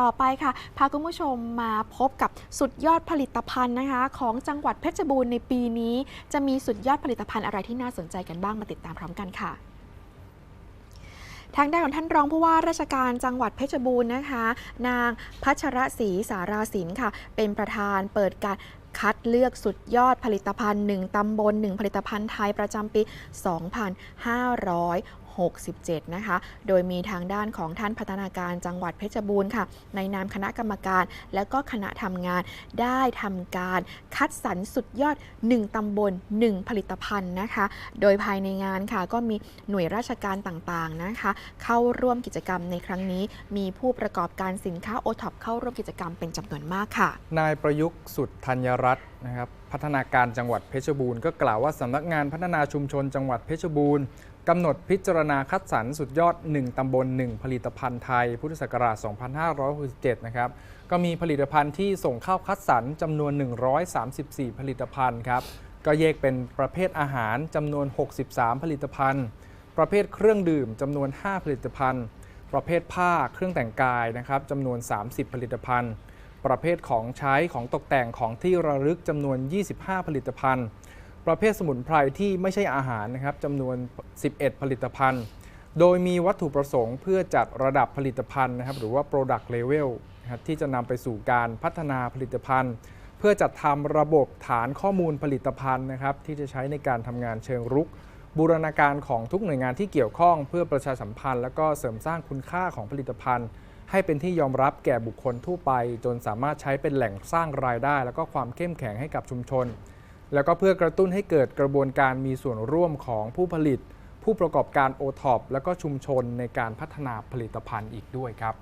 ต่อไปค่ะ พาคุณผู้ชมมาพบกับสุดยอดผลิตภัณฑ์นะคะ ของจังหวัดเพชรบูรณ์ในปีนี้ จะมีสุดยอดผลิตภัณฑ์อะไรที่น่าสนใจกันบ้างมาติดตามพร้อมกันค่ะทางด้านของท่านรองผู้ว่าราชการจังหวัดเพชรบูรณ์นะคะ นางพัชรศรีสาราสินค่ะ เป็นประธานเปิดการคัดเลือกสุดยอดผลิตภัณฑ์ 1 ตำบล 1 ผลิตภัณฑ์ไทยประจำปี 2567 นะคะ โดยมีทางด้านของท่านพัฒนาการจังหวัดเพชรบูรณ์ค่ะ ในนามคณะกรรมการ และก็คณะทำงานได้ทำการ คัดสรรสุดยอด 1 ตำบล 1 ผลิตภัณฑ์นะคะ โดยภายในงานค่ะก็มีหน่วยราชการต่างๆนะคะ เข้าร่วมกิจกรรมในครั้งนี้ มีผู้ประกอบการสินค้าโอท็อปเข้าร่วมกิจกรรมเป็นจำนวนมากค่ะ นายประยุกต์สุดธัญรัตน์นะครับพัฒนาการจังหวัดเพชรบูรณ์ก็กล่าวว่าสำนักงานพัฒนาชุมชนจังหวัดเพชรบูรณ์กำหนดพิจารณาคัดสรรสุดยอด 1 ตำบล 1 ผลิตภัณฑ์ไทย พุทธศักราช 2567 นะครับ ก็มีผลิตภัณฑ์ที่ส่งเข้าคัดสรรจำนวน134 ผลิตภัณฑ์ครับก็แยกเป็นประเภทอาหารจำนวน 63 ผลิตภัณฑ์ ประเภทเครื่องดื่มจำนวน 5 ผลิตภัณฑ์ ประเภทผ้าเครื่องแต่งกายนะครับจำนวน 30 ผลิตภัณฑ์ ประเภทของใช้ของตกแต่งของที่ระลึกจำนวน 25 ผลิตภัณฑ์ ประเภทสมุนไพรที่ไม่ใช่อาหารนะครับจำนวน 11 ผลิตภัณฑ์ โดยมีวัตถุประสงค์เพื่อจัดระดับผลิตภัณฑ์นะครับหรือว่า product level ที่จะนำไปสู่การพัฒนาผลิตภัณฑ์ เพื่อจัดทำระบบฐานข้อมูลผลิตภัณฑ์นะครับ ที่จะใช้ในการทำงานเชิงรุก บูรณาการของทุกหน่วยงานที่เกี่ยวข้อง เพื่อประชาสัมพันธ์ และก็เสริมสร้างคุณค่าของผลิตภัณฑ์ ให้เป็นที่ยอมรับแก่บุคคลทั่วไป จนสามารถใช้เป็นแหล่งสร้างรายได้ แล้วก็ความเข้มแข็งให้กับชุมชน แล้วก็เพื่อกระตุ้นให้เกิดกระบวนการมีส่วนร่วมของผู้ผลิต ผู้ประกอบการโอท็อปและก็ชุมชนในการพัฒนาผลิตภัณฑ์อีกด้วยครับ